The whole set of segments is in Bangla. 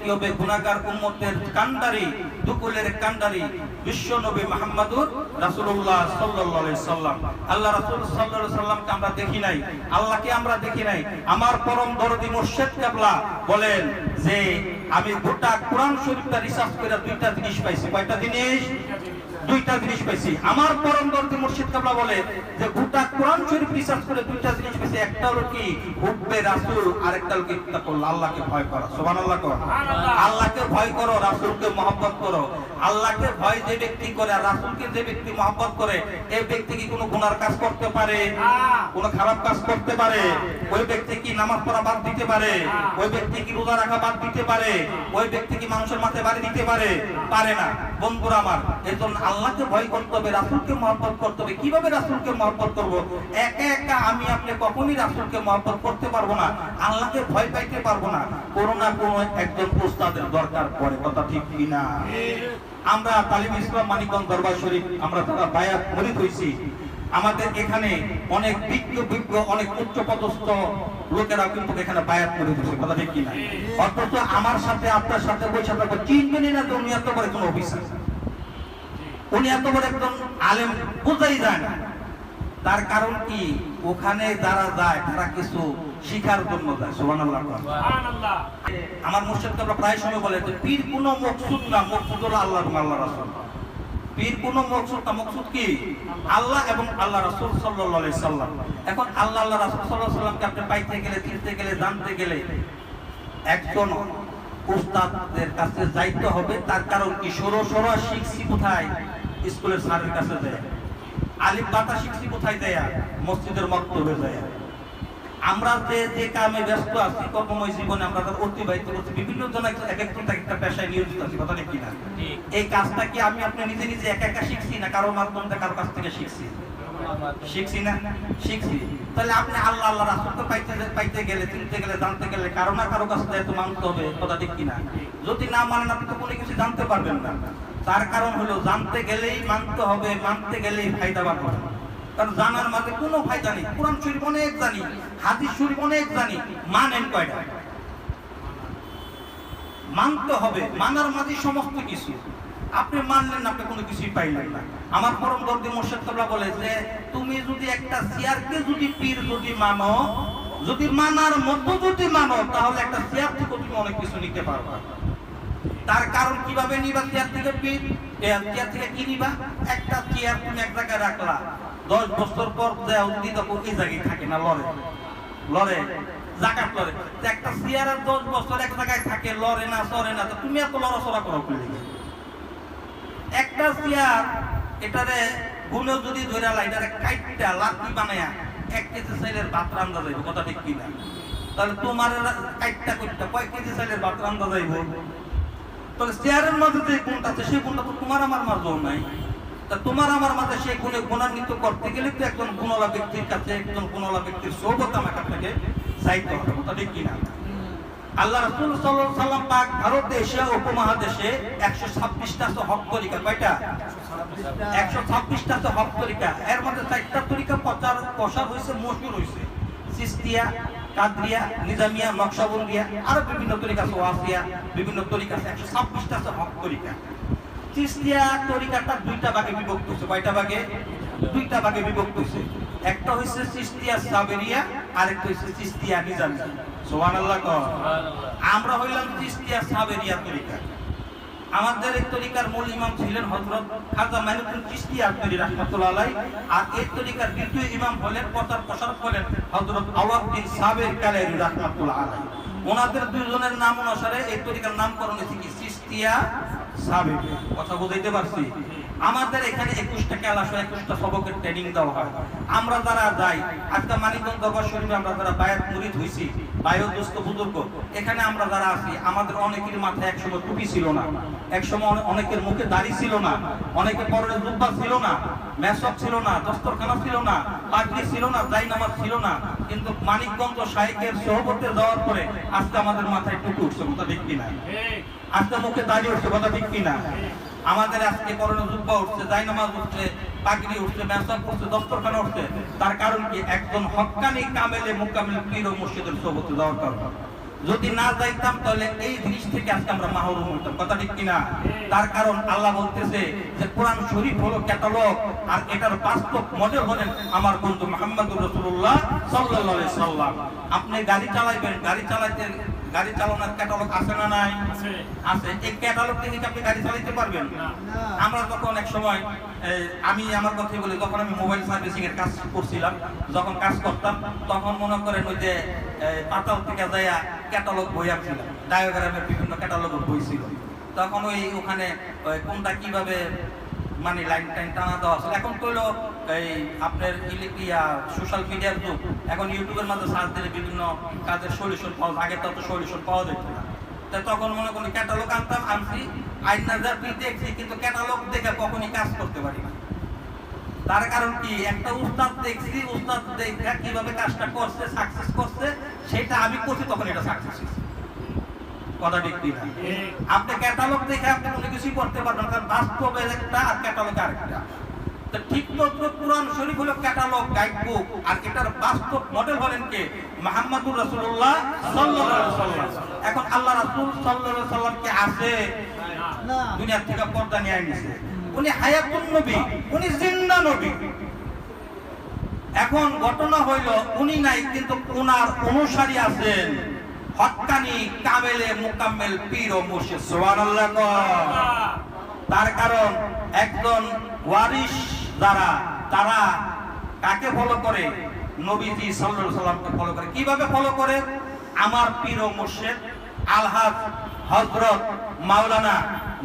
কি হবে? দুকুলের বিশ্ব নবী আলাইহি সাল্লাম। আল্লাহ রাসূল সাল্লামকে আমরা দেখি নাই? আল্লাহকে আমরা দেখি নাই। আমার পরম দরদি মুর্শিদ কেবলা বলেন যে, আমি গোটা কোরআন শরীফটা রিসার্চ করে দুইটা জিনিস পাইছি। কয়টা জিনিস? দুইটা জিনিস পাইছি আমার পরম দরদি মুর্শিদ কাবলা বলে যে গোটা কোরআন শরীফ রিসার্চ করে দুইটা জিনিস পাইছি একটা হলো কি? হুব্বে রাসূল আরেকটা হলো কি? তাকুল্লাহ আল্লাহকে ভয় করা। সুবহানাল্লাহ কর। আল্লাহকে ভয় করো রাসূলকে মহব্বত করো। আল্লাহকে ভয় যে ব্যক্তি করে আর রাসূলকে যে ব্যক্তি মহব্বত করে এই ব্যক্তি কি কোনো গুনার কাজ করতে পারে? কোনো খারাপ কাজ করতে পারে? ওই ব্যক্তি কি নামাজ পড়া বাদ দিতে পারে? ওই ব্যক্তি কি রোজা রাখা বাদ দিতে পারে? ওই ব্যক্তি কি মানুষের মাথায় বাড়ি দিতে পারে? পারে না। বন্ধুরা আমার আল্লাহকে ভয় করতে হবে, রাসূলকে মহব্বত করতে হবে। কীভাবে রাসূলকে মহব্বত করব? একা একা আমি আপনি কখনই রাসূলকে মহব্বত করতে পারব না, আল্লাহকে ভয় পাইতে পারব না। কোনো না কোনো একজন উস্তাদের দরকার পড়ে, কথা ঠিক কিনা? আমরা তালিম ইসলাম মানিকগঞ্জ দরবার শরীফ, আমরা তারা বায়াত মরিত হইছি, আমাদের এখানে অনেক বিজ্ঞ বিজ্ঞ, অনেক উচ্চ পদস্থ লোকেরা কিন্তু এখানে বায়াত করে দিচ্ছে কথা ঠিক কিনা? অথচ আমার সাথে আপনার সাথে চিনবেনই না তো উনি এত বড় কোনো অফিসার। উনি এত বড় একজন আলেম বোঝাই যায় না। তার কারণ কি? ওখানে যারা যায় তারা কিছু শিখার জন্য যায় সুবহানাল্লাহ আমার মুর্শিদ কাবলা প্রায় সময় বলে যে পীর কোনো মকসুদ না মকসুদ হলো আল্লাহ আল্লাহ রাসূল। কোনো মকসুদ না মকসুদ কি? আল্লাহ এবং আল্লাহ এখন আল্লাহ পাইতে গেলে গেলে, জানতে গেলে একজন কাছে হবে। তার কারণ শিখছি কোথায়? স্কুলের কাছে যায়। শিখছি কোথায় মসজিদের মক্তবে যায়। আমরা যে যে কামে ব্যস্ত আছি কর্মময় জীবনে আমরা অতিবাহিত করছি। বিভিন্ন জন এক এক একজন এক একটা পেশায় নিয়োজিত আছি কথা ঠিক কিনা? এই কাজটা কি আমি আপনি নিজে নিজে একা একা শিখছি না কারোর মাধ্যমে কারোর কাছ থেকে শিখছি? শিখছি না? শিখছি। তাহলে আপনি আল্লাহ আল্লাহ রাসূলকে পাইতে পাইতে গেলে চিনতে গেলে জানতে গেলে কারও না কারও কাছ থেকে তো মানতে হবে কথা ঠিক কিনা? যদি না মানেন আপনি তো কোনো কিছু জানতে পারবেন না। তার কারণ হলো জানতে গেলেই মানতে হবে মানতে গেলেই ফায়দা পাবেন। কারণ জানার মাঝে কোনো ফায়দা নেই। কোরআন শরীফ অনেক জানি, হাদিস শরীফ অনেক জানি, মানেন কয়টা? মানতে হবে, মানার মাঝে সমস্ত কিছু। আপনি মানলেন না, আপনি কোনো কিছুই পাইলেন না। আমার পরম দর্দি মোর্শেদ বলে যে, তুমি যদি একটা চেয়ারকে যদি পীর যদি মানো, যদি মানার মতো যদি মানো, তাহলে একটা চেয়ার থেকে তুমি অনেক কিছু নিতে পারবা। তার কারণ কীভাবে নিবা চেয়ার থেকে পীর? চেয়ার থেকে কি নিবা? একটা চেয়ার তুমি এক জায়গায় রাখলা। দশ বছর পর দেওয়া দিতে ওই জায়গায় থাকে না, লড়ে। লড়ে, জাকাত লড়ে। একটা চেয়ারের দশ বছর এক জায়গায় থাকে, লড়ে না সরে না, তো তুমি এত লড়াচড়া করো লিগে? একটা চেয়ার এটারে গুলো যদি ধরে লাইটারে কাইটটা লাঠি বানায়া এক কেজি চাইলের ভাত রান্দা যাইব, কথা ঠিক কিনা তাহলে তোমার কাইটটা করতে কয় কেজি চাইলের ভাত রান্দা যাইব? তাহলে চেয়ারের মধ্যে যে গুণটা আছে সেই গুণটা তো তোমার আমার মাঝে নাই। তোমার আমার মাঝে সেই গুণে গুণান্বিত করতে গেলে তো একজন গুণলা ব্যক্তির কাছে, একজন গুণলা ব্যক্তির সৌবত আমার কাছ থেকে চাইতে হবে, কথা ঠিক কিনা? আল্লাহ সাল্লাম পাক ভারত দেশে, উপমহাদেশে 126টা আছে হক তরিকা, কয়টা? 126টা আছে হক তরিকা। এর মধ্যে চারটা তরিকা প্রচার, প্রসার হইছে মশহুর হইছে সিস্তিয়া নিজামিয়া, নকশবন্দিয়া, আর বিভিন্ন তরিকা আছে, ওয়াসিয়া, বিভিন্ন তরিকা আছে 126টা আছে হক তরিকা। চিস্তিয়া তরিকাটা দুইটা ভাগে বিভক্ত হচ্ছে কয়টা ভাগে? দুইটা ভাগে বিভক্ত হচ্ছে একটা হইছে চিস্তিয়া সাবেরিয়া আর একটা হইছে চিস্তিয়া নিজামিয়া সুবহানাল্লাহ কও আমরা হইলাম চিস্তিয়া সাবেরিয়া তরিকা। আমাদের এই তরিকার মূল ইমাম ছিলেন হযরত খাজা মাইনুদ্দিন চিশতি আজমিরি রাহমাতুল্লাহ আলাইহি। আর এই তরিকার দ্বিতীয় ইমাম হলেন প্রচার প্রসারক হলেন হযরত আওয়াজউদ্দিন সাবের কালাইরি রাহমাতুল্লাহ আলাইহি। ওনাদের দুইজনের নাম অনুসারে এই তরিকার নামকরণ হয়েছে কি? চিশতিয়া কথা বুঝাইতে পারছি। আমাদের এখানে একুশটা একুশটা সবকের ট্রেনিং দেওয়া হয়। আমরা যারা যাই, আজকে মানিকগঞ্জ দরবার শরীফে আমরা হইছি বায়োদোস্ত বুজুর্গ, এখানে আমরা যারা আছি, আমাদের অনেকের মাথায় একসময় টুপি ছিল না, একসময় অনে- অনেকের মুখে দাড়ি ছিল না অনেকের পরের জুব্বা ছিল না মেসক ছিল না, দস্তরখানা ছিল না, পাগড়ি ছিল না জাই নামাজ ছিল না। কিন্তু মানিকগঞ্জ শাইকের সহবতে যাওয়ার পরে আজকে আমাদের মাথায় টুপি উঠছে, কথা ঠিক কিনা? আজকে মুখে দাঁড়িয়ে উঠছে, কথা ঠিক কিনা? আমাদের আজকে করোনা জুব্বা উঠছে জাই নামাজ উঠছে, পাগড়ি উঠছে মেসক উঠছে দস্তরখানা উঠছে। তার কারণ কি? একজন হক্কানি কামেলে মোকামিল পীর ও মুর্শিদের সহবতে যাওয়ার কারণ। যদি না যাইতাম, তাহলে এই জিনিস থেকে আজকে আমরা মাহরুম হইতাম, কথা ঠিক কিনা? তার কারণ আল্লাহ বলতেছে যে কোরআন শরীফ হলো ক্যাটালগ আর এটার বাস্তব মডেল হলেন আমার বন্ধু মোহাম্মদুর রসুল্লাহ আলাইহি সাল্লাম। আপনি গাড়ি চালাইবেন গাড়ি চালাইতে গাড়ি চালানোর ক্যাটালগ আছে না নাই? আছে। এই ক্যাটালগ দেখে কি আপনি গাড়ি চালাতে পারবেন? আমরা যখন এক সময় আমি আমার কথাই বলি যখন আমি মোবাইল সার্ভিসিং এর কাজ করছিলাম যখন কাজ করতাম তখন মনে করেন ওই যে পাতাল থেকে যাইয়া ক্যাটালগ বই আনছিলাম। ডায়োগ্রামের বিভিন্ন ক্যাটালগ বই ছিল। তখন ওই ওখানে কোনটা কীভাবে মানে লাইন টাইন টানা দেওয়া আছে এখন তো হলো এই আপনার ইলেকট্রিয়া সোশ্যাল মিডিয়ার যুগ এখন ইউটিউবের মধ্যে সার্চ দিলে বিভিন্ন কাজের সলিউশন পাওয়া আগে তো সলিউশন পাওয়া যেত না। তা তখন মনে করি ক্যাটালগ আনতাম, আনছি। আইনার দেখছি, কিন্তু ক্যাটালগ দেখে কখনই কাজ করতে পারি না। তার কারণ কি? একটা উস্তাদ দেখছি, উস্তাদ দেখে কীভাবে কাজটা করছে সাকসেস করছে, সেটা আমি করছি, তখন এটা সাকসেস কথা ঠিক আপনি ক্যাটালগ দেখে আপনি কোনো কিছুই করতে পারবেন কারণ বাস্তবের একটা আর ক্যাটালগ আরেকটা। তো ঠিক মতো কোরআন শরীফ হলো ক্যাটালগ গাইড বুক আর এটার বাস্তব মডেল হলেন কে? মুহাম্মাদুর রাসূলুল্লাহ সাল্লাল্লাহু আলাইহি সাল্লাম এখন আল্লাহ রাসূল সাল্লাল্লাহু আলাইহি সাল্লাম কে আছে? দুনিয়ার থেকে পর্দা নিয়ে উনি হায়াতুন নবী উনি জিন্দা নবী। এখন ঘটনা হইল উনি নাই কিন্তু উনার অনুসারী আছেন। হক্কানি কামেলে মুকাম্মেল পীর ও মুর্শিদ, সুবহানাল্লাহ তার কারণ একজন ওয়ারিশ যারা তারা কাকে ফলো করে? নবীজি সাল্লাল্লাহু সাল্লামকে ফলো করে। কীভাবে ফলো করে? আমার পীর ও মুর্শিদ আলহাজ হযরত মাওলানা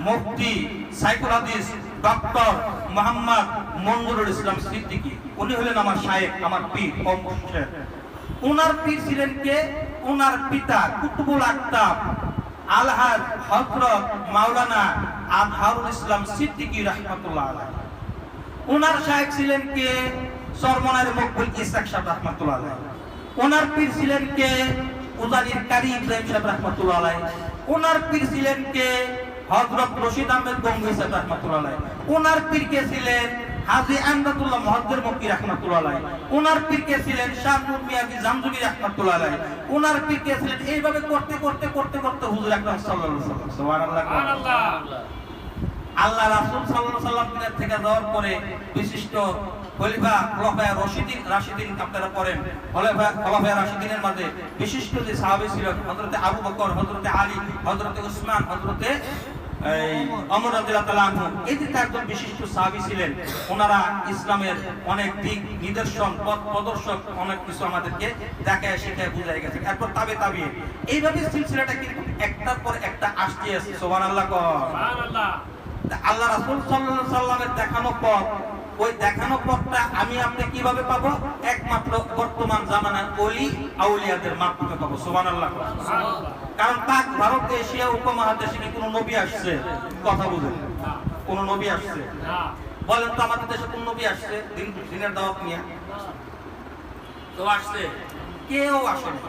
মুফতি সাইকুল হাদিস, ডক্টর মোহাম্মদ মঞ্জুরুল ইসলাম সিদ্দিকী। উনি হলেন আমার শায়েখ, আমার পীর ও মুর্শিদ। উনার পীর ছিলেন কে? উনার পিতা কুতুবুল আক্তাব আলহাজ হযরত মাওলানা আজহারুল ইসলাম সিদ্দিকী রাহমাতুল্লাহ আলাইহি। ওনার শায়েখ ছিলেন কে? সরমনার মকবুল ইসাক সাহেব রাহমাতুল্লাহ আলাইহি। ওনার পীর ছিলেন কে? উজানির কারি ইব্রাহিম সাহেব রাহমাতুল্লাহ আলাইহি। ওনার পীর ছিলেন কে? হযরত রশিদ আহমেদ গঙ্গোই সাহেব রাহমাতুল্লাহ আলাইহি। ওনার পীর কে ছিলেন? হাজী আমদাদুল্লাহ মহদ্দের মক্কি রাহমাতুল্লাহ আলাইহি। ওনার পীর ছিলেন শাহ মিয়াজি জামজুবি রাহমাতুল্লাহ আলাইহি। ওনার পীর ছিলেন এইভাবে করতে করতে করতে করতে হুজুর আকরাম সাল্লাল্লাহু আলাইহি ওয়াসাল্লাম। সুবহানাল্লাহ। আল্লাহ রাসূল সাল্লাল্লাহু সাল্লাম দুনিয়া থেকে যাওয়ার পরে বিশিষ্ট খলিফা খলিফা রাশিদিন রাশিদিন আপনারা পড়েন। খলিফা খলিফা রাশিদিনের মধ্যে বিশিষ্ট যে সাহাবী ছিলেন হযরতে আবু বকর হযরতে আলী হযরতে উসমান হযরতে এই ওমর রাদিয়াল্লাহু তাআলা আনহু এই যে চারজন বিশিষ্ট সাহাবী ছিলেন। ওনারা ইসলামের অনেক দিক নিদর্শন পথ প্রদর্শক অনেক কিছু আমাদেরকে দেখায় শেখায় বুঝায় গেছে। এরপর তাবে তাবে। এইভাবে সিলসিলাটা কিন্তু একটার পর একটা আছে। আল্লাহ রাসুল সাল্লামের দেখানো পথ ওই দেখানো পথটা আমি আপনি কীভাবে পাবো? একমাত্র বর্তমান জামানার ওলি আউলিয়াদের মাধ্যমে পাবো, সুবহানাল্লাহ। কারণ পাক ভারত, এশিয়া উপমহাদেশে কি কোনো নবী আসছে? কথা বুঝুন কোন নবী আসছে? বলেন তো আমাদের দেশে কোন নবী আসছে? দিন দিনের দাওয়াত নিয়ে। তো আসছে? কেউ আসেনি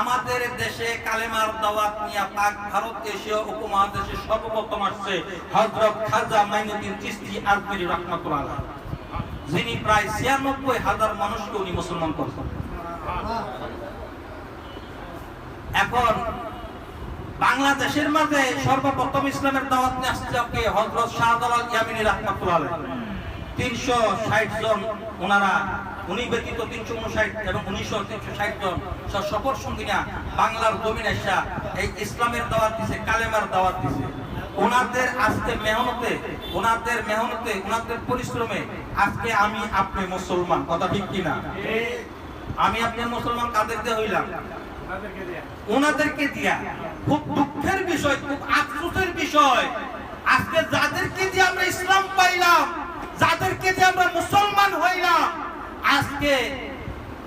আমাদের দেশে কালেমার দাওয়াত নিয়ে পাক ভারত, এশীয় উপমহাদেশে সর্বপ্রথম আসছে হযরত খাজা মাইনুদ্দিন চিশতি আজমিরি রাহমাতুল্লাহ যিনি প্রায় ছিয়ানব্বই হাজার মানুষকে উনি মুসলমান করছেন এখন বাংলাদেশের মাঝে সর্বপ্রথম ইসলামের দাওয়াত নিয়ে আসছে কে হযরত শাহজালাল ইয়ামিনী রাহমাতুল্লাহ তিনশো ষাট জন ওনারা উনি ব্যতীত তিনশো উনষাট এবং উনিশশো তিনশো ষাট জন সফর সঙ্গীরা বাংলার জমিন এসা এই ইসলামের দাওয়াত দিছে, কালেমার দাওয়াত দিছে। ওনাদের আজকে মেহনতে ওনাদের মেহনতে, ওনাদের পরিশ্রমে আজকে আমি আপনি মুসলমান, কথা ঠিক কিনা? আমি আপনি মুসলমান কাদের দিয়ে হইলাম? ওনাদেরকে দিয়া খুব দুঃখের বিষয়, খুব আফসোসের বিষয়। আজকে যাদেরকে দিয়ে আমরা ইসলাম পাইলাম, যাদেরকে দিয়ে আমরা মুসলমান হইলাম, আজকে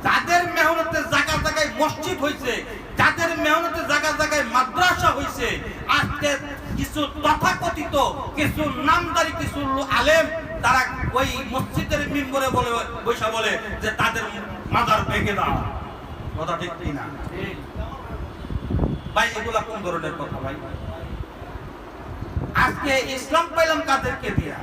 যাদের মেহনতে জায়গা জায়গায় মসজিদ হয়েছে যাদের মেহনতে জায়গা জায়গায় মাদ্রাসা হয়েছে আজকে কিছু তথাকথিত, কিছু নামদারি, কিছু আলেম তারা ওই মসজিদের মিম্বরে বলে বৈশা বলে যে তাদের মাদার ভেঙে দাও। কথা ঠিক কিনা ভাই, এগুলা কোন ধরনের কথা ভাই? আজকে ইসলাম পাইলাম কাদেরকে দিয়া?